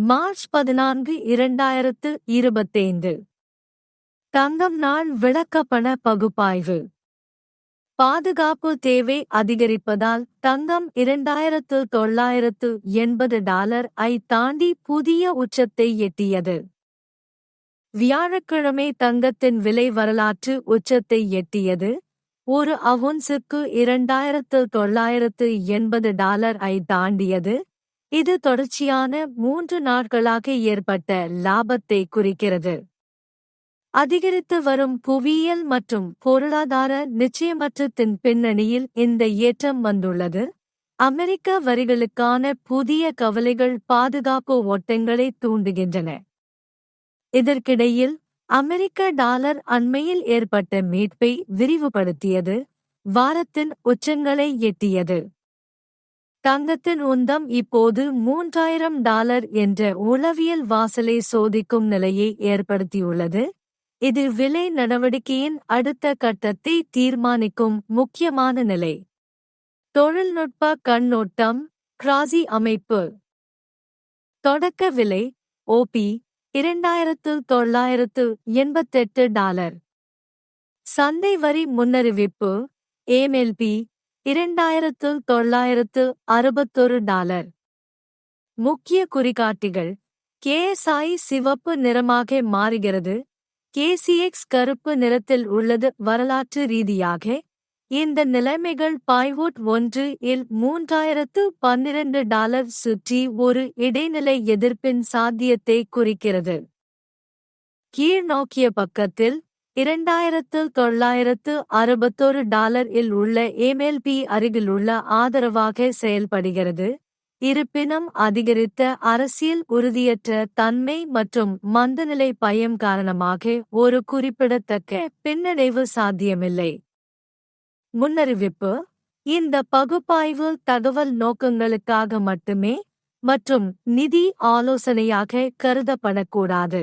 March பதினான்கு இரண்டாயிரத்து இருபத்தைந்து. தங்கம் நாள் விளக்கப்பண பகுப்பாய்வு. பாதுகாப்பு தேவை அதிகரிப்பதால் தங்கம் இரண்டாயிரத்து தொள்ளாயிரத்து எண்பது டாலர் ஐ தாண்டி புதிய உச்சத்தை எட்டியது. வியாழக்கிழமை தங்கத்தின் விலை வரலாற்று உச்சத்தை எட்டியது. ஒரு அவுன்ஸுக்கு இரண்டாயிரத்து தொள்ளாயிரத்து எண்பது டாலர் ஐ தாண்டியது. இது தொடர்ச்சியான மூன்று நாட்களாக ஏற்பட்ட லாபத்தை குறிக்கிறது. அதிகரித்து வரும் புவியியல் மற்றும் பொருளாதார நிச்சயமற்றத்தின் பின்னணியில் இந்த ஏற்றம் வந்துள்ளது. அமெரிக்க வரிகளுக்கான புதிய கவலைகள் பாதுகாப்பு ஓட்டங்களை தூண்டுகின்றன. இதற்கிடையில் அமெரிக்க டாலர் அண்மையில் ஏற்பட்ட மீட்பை விரிவுபடுத்தியது வாரத்தின் உச்சங்களை எட்டியது. தங்கத்தின் உந்தம் இப்போது மூன்றாயிரம் டாலர் என்ற உளவியல் வாசலை சோதிக்கும் நிலையை ஏற்படுத்தியுள்ளது. இது விலை நடவடிக்கையின் அடுத்த கட்டத்தை தீர்மானிக்கும் முக்கியமான நிலை. தொழில்நுட்ப கண்ணோட்டம் கிராசி அமைப்பு. தொடக்க விலை ஓபி இரண்டாயிரத்து தொள்ளாயிரத்து எண்பத்தெட்டு டாலர். சந்தை வரி முன்னறிவிப்பு ஏமெல்பி இரண்டாயிரத்து தொள்ளாயிரத்து அறுபத்தொரு டாலர். முக்கிய குறிகாட்டிகள். கேஎஸ்ஐ சிவப்பு நிறமாக மாறுகிறது. கேசிஎக்ஸ் கருப்பு நிறத்தில் உள்ளது வரலாற்று ரீதியாக. இந்த நிலைமைகள் பாய்வுட் ஒன்று இல் மூன்றாயிரத்து பன்னிரண்டு டாலர் சுற்றி ஒரு இடைநிலை எதிர்ப்பின் சாத்தியத்தை குறிக்கிறது. கீழ்நோக்கிய பக்கத்தில் இரண்டாயிரத்து தொள்ளாயிரத்து அறுபத்தொரு டாலர் இல் உள்ள எம்எல்பி அருகிலுள்ள ஆதரவாக செயல்படுகிறது. இருப்பினும் அதிகரித்த அரசியல் உறுதியற்ற தன்மை மற்றும் மந்தநிலை பயம் காரணமாக ஒரு குறிப்பிடத்தக்க பின்னடைவு சாத்தியமில்லை. முன்னறிவிப்பு இந்த பகுப்பாய்வு தகவல் நோக்கங்களுக்காக மட்டுமே மற்றும் நிதி ஆலோசனையாக கருதப்படக்கூடாது.